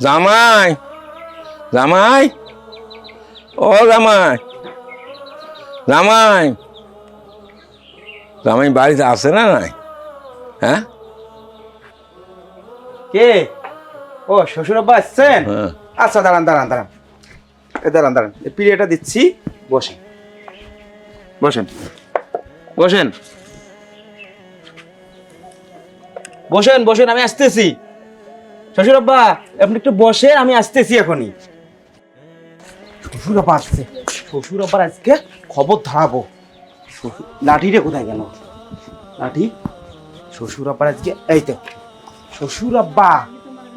জামাই জামাই ও জামাই জামাই জামাই বাড়িতে আছে না নাই? হ্যাঁ? কে? ও শ্বশুর আব্বা আসছেন হ্যাঁ। আচ্ছা দাঁড়ান দাঁড়ান দাঁড়ান। এ দাঁড়ান দাঁড়ান। পিরিয়ডটা দিচ্ছি। বসেন। বসেন। বসেন। বসেন বসেন, আমি আসতেছি। শ্বশুর আব্বা, আপনি একটু বসেন, আমি আসতেছি এখনই। শ্বশুর আব্বা আসছে। শ্বশুর আব্বার আজকে খবর ধরাবো। লাঠিটা কোথায় গেল? লাঠি? শ্বশুর আব্বার আজকে এই তো। শ্বশুর আব্বা,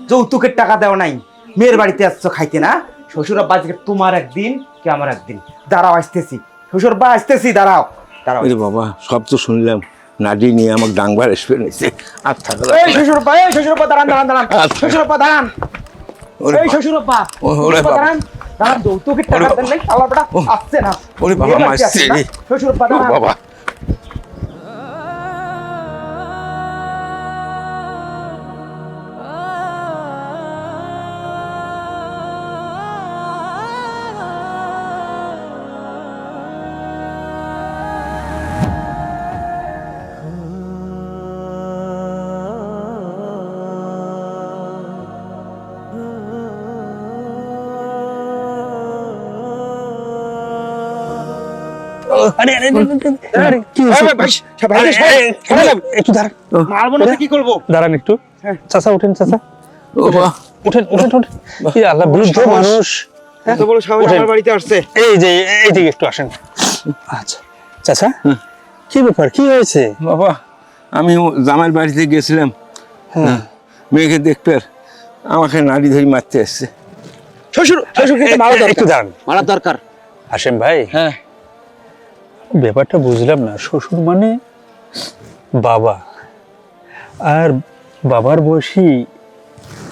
যৌতুকের টাকা দেওয়া নাই। মেয়ের বাড়িতে আসছো খাইতে না? শ্বশুর আব্বা আজকে তোমার একদিন কি আমার একদিন? দাঁড়াও, আসতেছি। শ্বশুর আব্বা, আসতেছি, দাঁড়াও। দাঁড়াও। বাবা, সব তো শুনলাম। নাডি নিয়ে আমাকে ডাঙ্গবার এসে নিছে আর থাকা এই শ্বশুরপা এই শ্বশুরপা দাঁড়ান দাঁড়ান দাঁড়ান। শ্বশুর আব্বা দাঁড়ান। এই শ্বশুরপা। দাঁড়ান। দাঁড়ান যৌতুকের টাকা দেন নাই শালা বেটা। আসছে না ওরে বাবা, মাসছে বাড়িতে মারছে। আসছে না। রে। শ্বশুর আব্বা ও দাঁড়ান। বাবা। আরে আরে কি হয়েছে? এই, ভাই, ভাই, ভাই, আরে, ভাই, আরে, ভাই, একটু- একটু দাঁড়ান মারবো না কি করব? দাঁড়ান একটু। চাচা উঠেন চাচা। উঠেন উঠেন উঠেন। কি আল্লাহ বৃদ্ধ মানুষ। এত বড় সাহস আমার বাড়িতে আসছে। এই যে এইদিকে একটু আসেন। আচ্ছা। চাচা কি ব্যাপার? কি হয়েছে? বাবা আমি ও জামাইয়ের বাড়িতে গেছিলাম। হ্যাঁ। মেয়েকে দেখতে আমাকে নাড়ি ধরে মারতে এসছে। শ্বশুর শ্বশুর মারা একটু দরকার। দাঁড়ান। মারা দরকার। হাসেম ভাই। হ্যাঁ। ব্যাপারটা বুঝলাম না। শ্বশুর মানে বাবা। আর বাবার বয়সী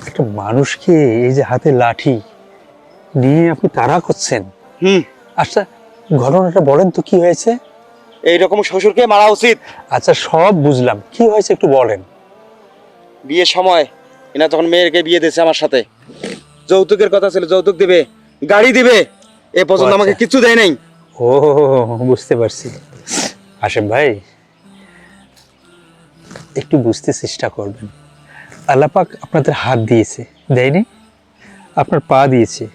একটা মানুষকে এই যে হাতে লাঠি নিয়ে আপনি তাড়া করছেন। হুম। আচ্ছা ঘটনাটা বলেন তো কি হয়েছে? এইরকম শ্বশুরকে মারা উচিত। আচ্ছা সব বুঝলাম। কি হয়েছে একটু বলেন। বিয়ের সময় এনা তখন মেয়েকে বিয়ে দিয়েছে আমার সাথে। যৌতুকের কথা ছিল যৌতুক দিবে গাড়ি দিবে। এ পর্যন্ত আচ্ছা। আমাকে কিছু দেয় নাই। ও বুঝতে পারছি। আসেম ভাই একটু বুঝতে চেষ্টা করবেন। আল্লাপাক আপনাদের হাত দিয়েছে দেয়নি? আপনার পা দিয়েছে।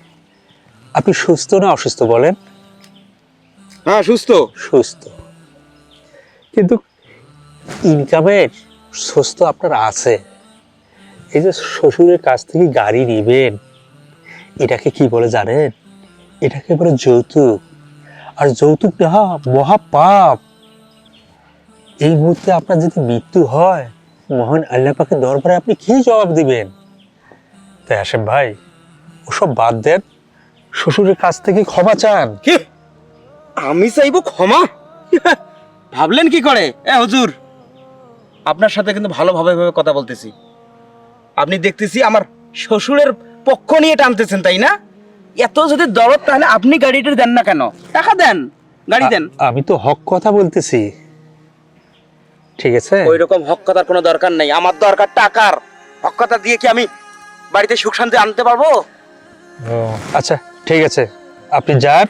আপনি সুস্থ না অসুস্থ বলেন? হ্যাঁ সুস্থ। সুস্থ। কিন্তু ইনকামের সুস্থ আপনার আছে। এই যে শ্বশুরের কাছ থেকে গাড়ি নিবেন এটাকে কি বলে জানেন? এটাকে বলে যৌতুক। আর যৌতুক নেওয়া মহা পাপ। এই মুহূর্তে আপনার যদি মৃত্যু হয়, মহান আল্লাহ পাকের দরবারে আপনি কি জবাব দিবেন? তাই আসেন ভাই, ওসব বাদ দেন। শ্বশুরের কাছ থেকে ক্ষমা চান। কি? আমি চাইব ক্ষমা? ভাবলেন কি করে? এ, হুজুর, আপনার সাথে কিন্তু ভালোভাবে ভাবে কথা বলতেছি। আপনি দেখতেছি আমার শ্বশুরের পক্ষ নিয়ে টানতেছেন, তাই না? এত যদি দরদ তাহলে আপনি গাড়িটা দেন না কেন? টাকা দেন গাড়ি দেন। আমি তো হক কথা বলতেছি। ঠিক আছে? ওই রকম হক কথার কোনো দরকার নেই। আমার দরকার টাকার। হক কথা দিয়ে কি আমি বাড়িতে সুখ শান্তি আনতে পারব? ও, আচ্ছা ঠিক আছে। আপনি যান।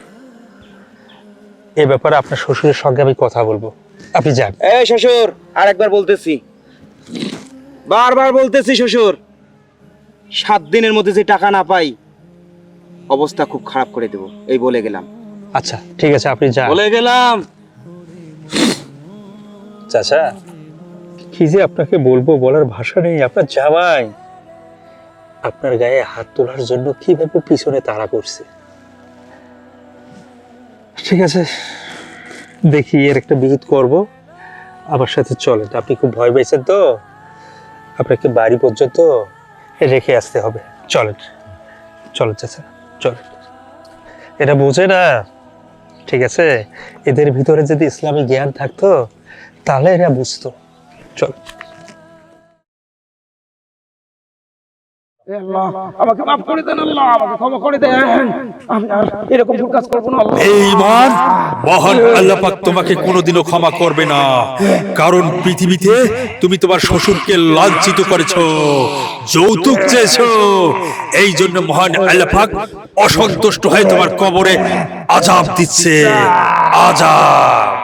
এ ব্যাপারে আপনার শ্বশুরের সঙ্গে আমি কথা বলব। আপনি যান। এই শ্বশুর আরেকবার বলতেছি। বারবার বলতেছি শ্বশুর সাত দিনের মধ্যে যে টাকা না পাই অবস্থা খুব খারাপ করে দেব। এই বলে গেলাম। আচ্ছা ঠিক আছে আপনি যান। বলে গেলাম। চাচা কি যে আপনাকে বলব বলার ভাষা নেই আপনার জামাই। আপনার গায়ে হাত তোলার জন্য কীভাবে পিছনে তাড়া করছে? ঠিক আছে দেখি এর একটা বিহিত করব। আমার সাথে চলেন আপনি খুব ভয় পেয়েছেন তো? আপনাকে বাড়ি পর্যন্ত রেখে আসতে হবে। চলেন চলেন চাচা। চলেন এটা বোঝে না? ঠিক আছে? এদের ভিতরে যদি ইসলামী জ্ঞান থাকতো, তাহলে এরা বুঝতো। চল। কোনোদিনও ক্ষমা করবে না। কারণ পৃথিবীতে তুমি তোমার শ্বশুরকে লাঞ্ছিত করেছ, যৌতুক চেয়েছো। এই জন্য মহান আল্লাহ পাক অসন্তুষ্ট হয়ে তোমার কবরে আজাব দিচ্ছে। আজাব।